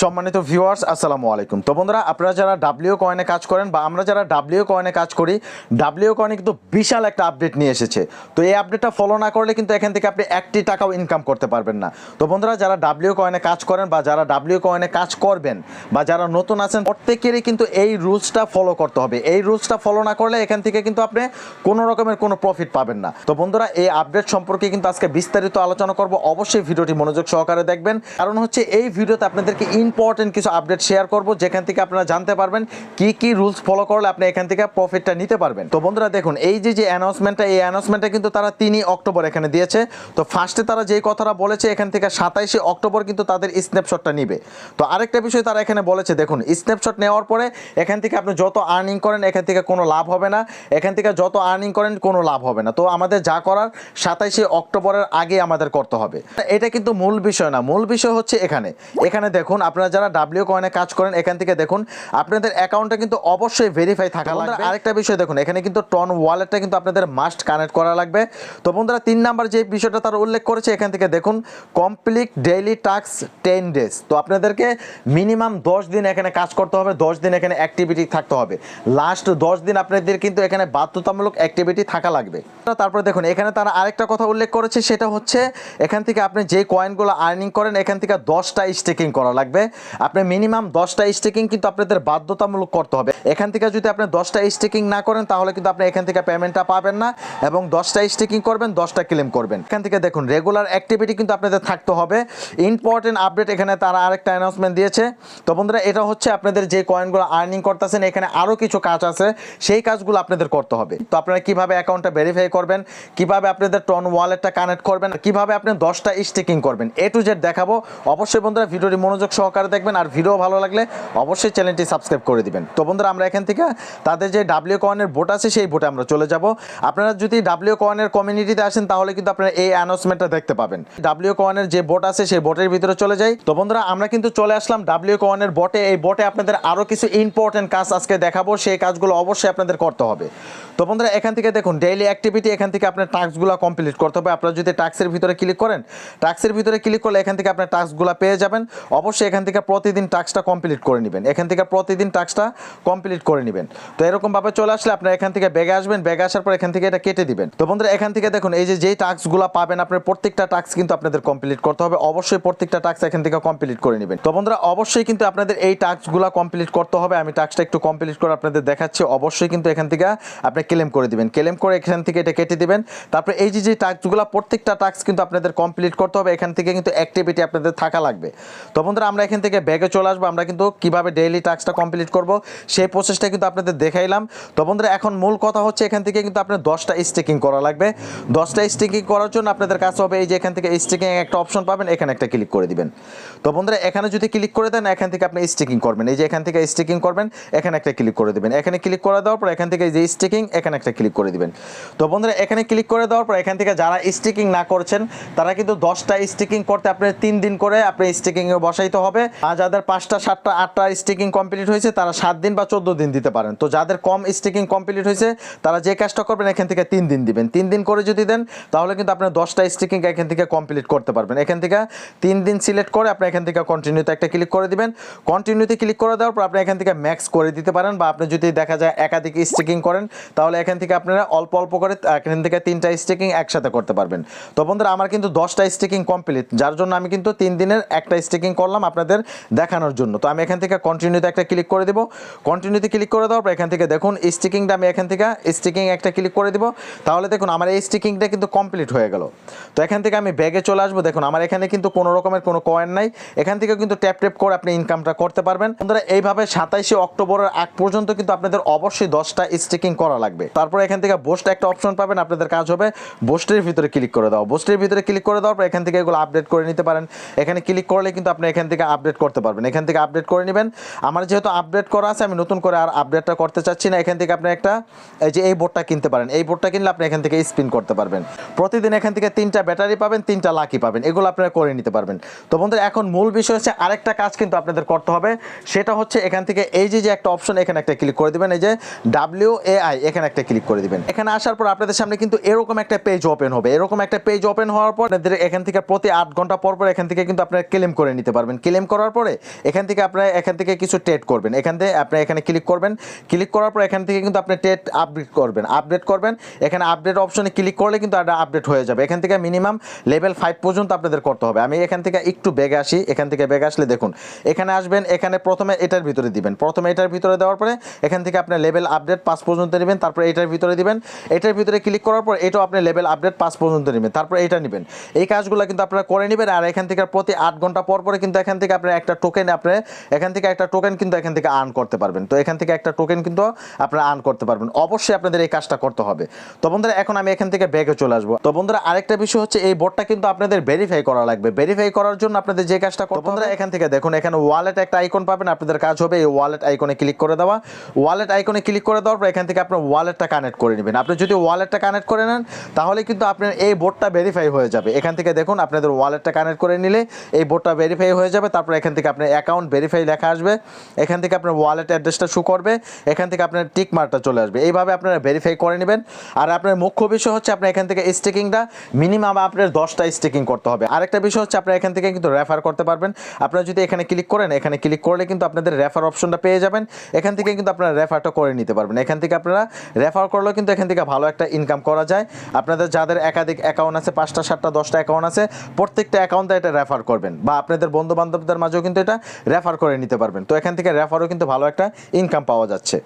সম্মানিত ভিউয়ার্স আসসালামু আলাইকুম। তো বন্ধুরা, আপনারা যারা ডাব্লিউ কয়েনে কাজ করেন বা আমরা যারা ডাব্লিউ কয়েনে কাজ করি ডাব্লিউ কয়েনে কিন্তু বিশাল একটা আপডেট নিয়ে এসেছে। তো এই আপডেটটা ফলো না করলে কিন্তু এখান থেকে আপনি একটি টাকাও ইনকাম করতে পারবেন না। তো বন্ধুরা, যারা ডাব্লিউ কয়েনে কাজ করেন বা যারা ডাব্লিউ কয়েনে কাজ করবেন বা যারা নতুন আছেন, প্রত্যেকেরই কিন্তু এই রুলসটা ফলো করতে হবে। এই রুলসটা ফলো না করলে এখান থেকে কিন্তু আপনি কোনো রকমের কোনো প্রফিট পাবেন না। তো বন্ধুরা, এই আপডেট সম্পর্কে কিন্তু আজকে বিস্তারিত আলোচনা করব। অবশ্যই ভিডিওটি মনোযোগ সহকারে দেখবেন। কারণ হচ্ছে, এই ভিডিওতে আপনাদেরকে ইম্পর্টেন্ট কিছু আপডেট শেয়ার করব, যেখান থেকে আপনারা জানতে পারবেন কি কি রুলস ফলো করলে আপনি এখান থেকে প্রফিটটা নিতে পারবেন। তো বন্ধুরা দেখুন, এই যে যে অ্যানাউন্সমেন্টটা এই অ্যানাউন্সমেন্টটা কিন্তু তারা তিনই অক্টোবর এখানে দিয়েছে। তো ফার্স্টে তারা যেই কথাটা বলেছে, এখান থেকে সাতাইশে অক্টোবর কিন্তু তাদের স্ন্যাপশটটা নিবে। তো আরেকটা বিষয় তারা এখানে বলেছে, দেখুন স্ন্যাপশট নেওয়ার পরে এখান থেকে আপনি যত আর্নিং করেন, এখান থেকে কোনো লাভ হবে না। এখান থেকে যত আর্নিং করেন, কোনো লাভ হবে না। তো আমাদের যা করার, সাতাইশে অক্টোবরের আগে আমাদের করতে হবে। এটা কিন্তু মূল বিষয় না। মূল বিষয় হচ্ছে এখানে। এখানে দেখুন আপনারা যারা ডাব্লিউ কয়েনে কাজ করেন এখান থেকে দেখুন আপনাদের অ্যাকাউন্টটা কিন্তু অবশ্যই ভেরিফাই থাকা লাগবে। আরেকটা বিষয় দেখুন এখানে কিন্তু টন ওয়ালেটটা কিন্তু আপনাদের মাস্ট কানেক্ট করা লাগবে। তো বন্ধুরা তিন নাম্বার যে বিষয়টা তারা উল্লেখ করেছে এখান থেকে দেখুন complete daily task ten days তো আপনাদেরকে মিনিমাম দশ দিন এখানে কাজ করতে হবে দশ দিন এখানে অ্যাক্টিভিটি থাকতে হবে। লাস্ট দশ দিন আপনাদের কিন্তু এখানে বাধ্যতামূলক অ্যাক্টিভিটি থাকা লাগবে। তারপরে দেখুন এখানে তারা আরেকটা কথা উল্লেখ করেছে সেটা হচ্ছে এখান থেকে আপনি যে কয়েনগুলো আর্নিং করেন এখান থেকে দশটা স্টেকিং করা লাগবে। আপনি মিনিমাম দশটা স্টেকিং কিন্তু আপনাদের বাধ্যতামূলক করতে হবে। এখান থেকে যদি আপনি দশটা স্টেকিং না করেন, তাহলে কিন্তু আপনি এখান থেকে পেমেন্টটা পাবেন না এবং দশটা স্টেকিং করবেন, দশটা ক্লেম করবেন। এখান থেকে দেখুন রেগুলার অ্যাক্টিভিটি কিন্তু আপনাদের থাকতে হবে। ইম্পর্টেন্ট আপডেট এখানে তারা আরেকটা অ্যানাউন্সমেন্ট দিয়েছে। তো বন্ধুরা, এটা হচ্ছে আপনাদের যে কয়েনগুলো আর্নিং করতেছেন, এখানে আরও কিছু কাজ আছে। সেই কাজগুলো আপনাদের করতে হবে। তো আপনারা কীভাবে অ্যাকাউন্টটা ভেরিফাই করবেন, কীভাবে আপনাদের টন ওয়ালেটটা কানেক্ট করবেন, কীভাবে আপনি দশটা স্টেকিং করবেন, এ টু জেড দেখাবো। অবশ্যই বন্ধুরা, ভিডিওটি মনোযোগ সহকারে দেখবেন। আর ভিডিও ভালো লাগলে অবশ্যই চ্যানেলটি সাবস্ক্রাইব করে দিবেন। তো বন্ধুরা আমরা এখান থেকে, তাদের যে ডাব্লিউ কয়েনের ভোট আছে সেই ভোটে আমরা চলে যাব। আপনারা যদি ডাব্লিউ কয়েনের কমিউনিটিতে আসেন, তাহলে কিন্তু আপনারা এই অ্যানাউন্সমেন্টটা দেখতে পাবেন। ডাব্লিউ কয়েনের যে ভোট আছে, সেই ভোটের ভিতরে চলে যাই। তো বন্ধুরা, আমরা কিন্তু চলে আসলাম ডাব্লিউ কয়েনের ভোটে। এই ভোটে আপনাদের আরও কিছু ইম্পর্টেন্ট কাজ আজকে দেখাবো। সেই কাজগুলো অবশ্যই আপনাদের করতে হবে। তো বন্ধুরা, এখান থেকে দেখুন ডেইলি অ্যাক্টিভিটি এখান থেকে আপনার টাস্কগুলো কমপ্লিট করতে হবে। আপনারা যদি টাস্কের ভিতরে ক্লিক করেন টাস্কের ভিতরে ক্লিক করলে এখান থেকে আপনার টাস্কগুলো পেয়ে যাবেন। অবশ্যই এখান থেকে প্রতিদিন টাস্কটা কমপ্লিট করে নেবেন। এখান থেকে প্রতিদিন টাস্কটা কমপ্লিট করে নেবেন। তো এরকমভাবে চলে আসলে আপনার এখান থেকে ব্যাগে আসবেন ব্যাগে আসার পর এখান থেকে এটা কেটে দিবেন। তো বন্ধুরা, এখান থেকে দেখুন, এই যে যেই টাস্কগুলো পাবেন, আপনার প্রত্যেকটা টাস্ক কিন্তু আপনাদের কমপ্লিট করতে হবে। অবশ্যই প্রত্যেকটা টাস্ক এখান থেকে কমপ্লিট করে নেবেন। তো বন্ধুরা, অবশ্যই কিন্তু আপনাদের এই টাস্কগুলো কমপ্লিট করতে হবে। আমি টাস্কটা একটু কমপ্লিট করে আপনাদের দেখাচ্ছি। অবশ্যই কিন্তু এখান থেকে আপনি ক্লেম করে দিবেন। ক্লেম করে এখান থেকে এটা কেটে দিবেন। তারপরে এই যে যে টাস্কগুলো প্রত্যেকটা টাস্ক কিন্তু আপনাদের কমপ্লিট করতে হবে। এখান থেকে কিন্তু অ্যাক্টিভিটি আপনাদের থাকা লাগবে। তো বন্ধুরা, আমরা এখান থেকে ব্যাগে চলে আসব। আমরা কিন্তু কীভাবে ডেইলি টাস্কটা কমপ্লিট করব, সেই প্রসেসটা কিন্তু আপনাদের দেখাইলাম। তো বন্ধুরা, এখন মূল কথা হচ্ছে এখান থেকে কিন্তু আপনার দশটা স্টিকিং করা লাগবে। দশটা স্টিকিং করার জন্য আপনাদের কাছে হবে এই যে এখান থেকে স্টিকিং একটা অপশন পাবেন, এখানে একটা ক্লিক করে দিবেন। তো বন্ধুরা, এখানে যদি ক্লিক করে দেন, এখান থেকে আপনি স্টিকিং করবেন। এই যে এখান থেকে স্টিকিং করবেন, এখানে একটা ক্লিক করে দিবেন। এখানে ক্লিক করে দেওয়ার পর এখান থেকে যে স্টিকিং এখানে একটা ক্লিক করে দিবেন। তো বন্ধুরা, এখানে ক্লিক করে দেওয়ার পর এখান থেকে যারা স্টিকিং না করছেন, তারা কিন্তু দশটা স্টিকিং করতে আপনার তিন দিন করে আপনি স্টিকিংয়ে বসাইতে হবে। আর যাদের পাঁচটা, সাতটা, আটটা স্টিকিং কমপ্লিট হয়েছে, তারা সাত দিন বা চোদ্দ দিন দিতে পারেন। তো যাদের কম স্টিকিং কমপ্লিট হয়েছে, তারা যে কাজটা করবেন, এখান থেকে তিন দিন দিবেন। তিন দিন করে যদি দেন, তাহলে কিন্তু আপনার দশটা স্টিকিং এখান থেকে কমপ্লিট করতে পারবেন। এখান থেকে তিন দিন সিলেক্ট করে আপনি এখান থেকে কন্টিনিউতে একটা ক্লিক করে দিবেন। কন্টিনিউতে ক্লিক করে দেওয়ার পর আপনি এখান থেকে ম্যাক্স করে দিতে পারেন বা আপনি যদি দেখা যায় একাধিক স্টিকিং করেন, তাহলে এখান থেকে আপনারা অল্প অল্প করে এখান থেকে তিনটা স্টিকিং একসাথে করতে পারবেন। তো বন্ধুরা, আমার কিন্তু দশটা স্টিকিং কমপ্লিট, যার জন্য আমি কিন্তু তিন দিনের একটা স্টিকিং করলাম আপনাদের দেখানোর জন্য। তো আমি এখান থেকে কন্টিনিউতে একটা ক্লিক করে দেবো। কন্টিনিউতে ক্লিক করে দেওয়ার পর এখান থেকে দেখুন স্টিকিংটা আমি এখান থেকে স্টিকিং একটা ক্লিক করে দিব। তাহলে দেখুন আমার এই স্টিকিংটা কিন্তু কমপ্লিট হয়ে গেল। তো এখান থেকে আমি ব্যাগে চলে আসব। দেখুন আমার এখানে কিন্তু কোনো রকমের কোনো কয়েন নাই। এখান থেকে কিন্তু ট্যাপ ট্যাপ করে আপনি ইনকামটা করতে পারবেন। বন্ধুরা, এইভাবে সাতাইশে অক্টোবরের আগ পর্যন্ত কিন্তু আপনাদের অবশ্যই দশটা স্টিকিং করা লাগবে। তারপর এখান থেকে বোস্ট একটা অপশন পাবেন, আপনাদের কাজ হবে বোস্টের ভিতরে ক্লিক করে দাও বোস্টের ভিতরে ক্লিক করে দেওয়ার পর এখান থেকে এগুলো আপডেট করে নিতে পারেন। এখানে ক্লিক করলে কিন্তু আপনি এখান থেকে আপডেট করতে পারবেন। এখান থেকে আপডেট করে নেবেন। আমার যেহেতু আপডেট করা আছে, আমি নতুন নতুন করে আর আপডেটটা করতে চাচ্ছি না। এখান থেকে আপনি একটা, এই যে এই বোর্ডটা কিনতে পারেন। এই বোর্ডটা কিনলে আপনি এখান থেকে স্পিন করতে পারবেন। প্রতিদিন এখান থেকে তিনটা ব্যাটারি পাবেন, তিনটা লাকি পাবেন। এগুলো আপনারা করে নিতে পারবেন। তো বন্ধুরা, এখন মূল বিষয় হচ্ছে আরেকটা কাজ কিন্তু আপনাদের করতে হবে। সেটা হচ্ছে এখান থেকে এই যে যে একটা অপশন এখানে একটা ক্লিক করে দিবেন। এই যে ডাব্লিউ এআই এখানে একটা ক্লিক করে দিবেন। এখানে আসার পর আপনাদের সামনে কিন্তু এরকম একটা পেজ ওপেন হবে। এরকম একটা পেজ ওপেন হওয়ার পর আপনাদের এখান থেকে প্রতি আট ঘণ্টা পর পর এখান থেকে কিন্তু আপনারা ক্লেম করে নিতে পারবেন। ক্লেম করার পরে এখান থেকে আপনারা এখান থেকে কিছু ট্রেড করবেন। এখান থেকে আপনি এখানে ক্লিক করবেন। ক্লিক করার পর এখান থেকে কিন্তু আপনি ট্রেড আপডেট করবেন। আপডেট করবেন। এখানে আপডেট অপশনে ক্লিক করলে কিন্তু এটা আপডেট হয়ে যাবে। এখান থেকে মিনিমাম লেভেল ফাইভ পর্যন্ত আপনাদের করতে হবে। আমি এখান থেকে একটু বেগে আসি। এখান থেকে বেগে আসলে দেখুন, এখানে আসবেন, এখানে প্রথমে এটার ভিতরে দিবেন। প্রথমে এটার ভিতরে দেওয়ার পরে এখান থেকে আপনি লেভেল আপডেট পাঁচ পর্যন্ত নেবেন, তারপর এটার ভিতরে দিবেন। এটার ভিতরে ক্লিক করার পর এটাও আপনি লেভেল আপডেট পাঁচ পর্যন্ত নেবেন। তারপর এটা নেবেন। এই কাজগুলো কিন্তু আপনারা করে নেবেন। আর এখান থেকে প্রতি আট ঘণ্টা পর পরে কিন্তু এখান থেকে আপনার একটা টোকেন আপনি, এখান থেকে একটা টোকেন কিন্তু এখান থেকে আর্ন করতে পারবেন। তো এখান থেকে একটা টোকেন কিন্তু আপনারা আর্ন করতে পারবেন। অবশ্যই আপনাদের এই কাজটা করতে হবে। তো বন্ধুরা এখন আমি এখান থেকে ব্যাগে চলে আসব। তো বন্ধুরা আরেকটা বিষয় হচ্ছে এই বোর্ডটা কিন্তু আপনাদের ভেরিফাই করা লাগবে। ভেরিফাই করার জন্য আপনাদের যে কাজটা করতে বন্ধুরা এখান থেকে দেখুন এখানে ওয়ালেট একটা আইকন পাবেন আপনাদের কাজ হবে এই ওয়ালেট আইকনে ক্লিক করে দেওয়া। ওয়ালেট আইকনে ক্লিক করে দেওয়ার পর এখান থেকে আপনার ওয়ালেটটা কানেক্ট করে নেবেন। আপনি যদি ওয়ালেটটা কানেক্ট করে নেন তাহলে কিন্তু আপনার এই বোর্ডটা ভেরিফাই হয়ে যাবে। এখান থেকে দেখুন আপনাদের ওয়ালেটটা কানেক্ট করে নিলে এই বোর্ডটা ভেরিফাই হয়ে যাবে। তারপর এখান থেকে আপনার অ্যাকাউন্ট ভেরিফাই লেখা আসবে। এখান থেকে আপনার ওয়ালেট অ্যাড্রেসটা শু করবে, এখান থেকে আপনার টিক মার্কটা চলে আসবে। এইভাবে আপনারা ভেরিফাই করে নেবেন। আর আপনার মুখ্য বিষয় হচ্ছে আপনার এখান থেকে স্টিকিংটা মিনিমাম আপনার দশটা স্টিকিং করতে হবে। আরেকটা বিষয় হচ্ছে আপনার এখান থেকে কিন্তু রেফার করতে পারবেন। আপনারা যদি এখানে ক্লিক করেন, এখানে ক্লিক করলে কিন্তু আপনাদের রেফার অপশনটা পেয়ে যাবেন। এখান থেকে কিন্তু আপনারা রেফারটা করে নিতে পারবেন। এখান থেকে আপনারা রেফার করলেও কিন্তু এখান থেকে ভালো একটা ইনকাম করা যায়। আপনাদের যাদের একাধিক অ্যাকাউন্ট আছে, পাঁচটা, সাতটা, দশটা অ্যাকাউন্ট আছে, প্রত্যেকটা অ্যাকাউন্টে এটা রেফার করবেন। বা আপনাদের বন্ধু বান্ধবদের মাঝেও কিন্তু এটা রেফার করে নিতে পারবেন। তো এখান থেকে রেফারও কিন্তু ভালো একটা ইনকাম পাওয়া যাচ্ছে।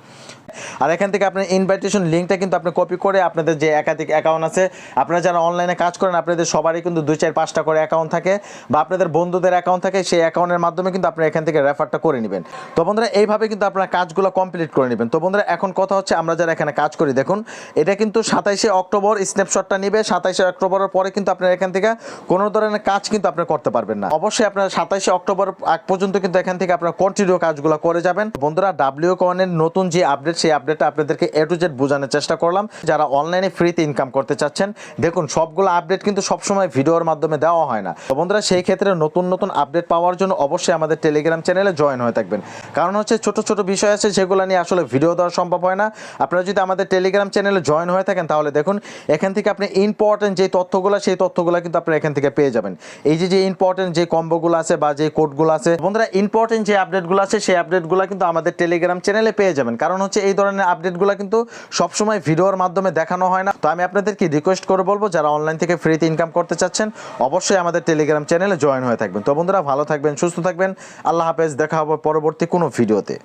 আর এখান থেকে আপনার ইনভাইটেশন লিঙ্কটা কিন্তু আপনি কপি করে আপনাদের যে একাধিক অ্যাকাউন্ট আছে, আপনারা যারা অনলাইনে কাজ করেন, আপনাদের সবারই কিন্তু দুই চার পাঁচটা করে অ্যাকাউন্ট থাকে বা আপনাদের বন্ধুদের অ্যাকাউন্ট থাকে, সেই অ্যাকাউন্টের মাধ্যমে কিন্তু আপনারা এখান থেকে রেফারটা করে নেবেন। তো বন্ধুরা, এইভাবে কিন্তু আপনারা কাজগুলো কমপ্লিট করে নেবেন। তো বন্ধুরা, এখন কথা হচ্ছে আমরা যারা এখানে কাজ করি, দেখুন, এটা কিন্তু সাতাইশে অক্টোবর স্ন্যাপশটটা নিবে। সাতাইশে অক্টোবরের পরে কিন্তু আপনারা এখান থেকে কোনো ধরনের কাজ কিন্তু আপনি করতে পারবেন না। অবশ্যই আপনারা সাতাইশে অক্টোবর আগ পর্যন্ত কিন্তু এখান থেকে আপনারা কন্টিনিউ কাজগুলো করে যাবেন। বন্ধুরা ডাব্লিউ কনের নতুন যে আপডেট সেই আপডেটটা আপনাদেরকে এ টু জেড বোঝানোর চেষ্টা করলাম। যারা অনলাইনে ফ্রিতে ইনকাম করতে চাচ্ছেন, দেখুন, সবগুলো আপডেট কিন্তু সবসময় ভিডিওর মাধ্যমে দেওয়া হয় না। তো বন্ধুরা, সেই ক্ষেত্রে নতুন নতুন আপডেট পাওয়ার জন্য অবশ্যই আমাদের টেলিগ্রাম চ্যানেলে জয়েন হয়ে থাকবেন। কারণ হচ্ছে ছোট ছোট বিষয় আছে, সেগুলো নিয়ে আসলে ভিডিও দেওয়া সম্ভব হয় না। আপনারা যদি আমাদের টেলিগ্রাম চ্যানেলে জয়েন হয়ে থাকেন, তাহলে দেখুন, এখান থেকে আপনি ইম্পর্টেন্ট যে তথ্যগুলো, সেই তথ্যগুলো কিন্তু আপনারা এখান থেকে পেয়ে যাবেন। এই যে যে ইম্পর্টেন্ট যে কম্বোগুলো আছে বা যে কোডগুলো আছে, বন্ধুরা ইম্পর্টেন্ট যে আপডেটগুলো আছে, সেই আপডেটগুলো কিন্তু আমাদের টেলিগ্রাম চ্যানেলে পেয়ে যাবেন। কারণ হচ্ছে এই ধরনের আপডেটগুলো কিন্তু সবসময় ভিডিওর মাধ্যমে দেখানো হয় না। তো আমি আপনাদেরকে রিকোয়েস্ট করে বলব, যারা অনলাইন থেকে ফ্রিতে ইনকাম করতে চাচ্ছেন, অবশ্যই আমাদের টেলিগ্রাম চ্যানেলে জয়েন হয়ে থাকবেন। তো বন্ধুরা, ভালো থাকবেন, সুস্থ থাকবেন। আল্লাহ হাফেজ, দেখা হবে পরবর্তী কোনো ভিডিওতে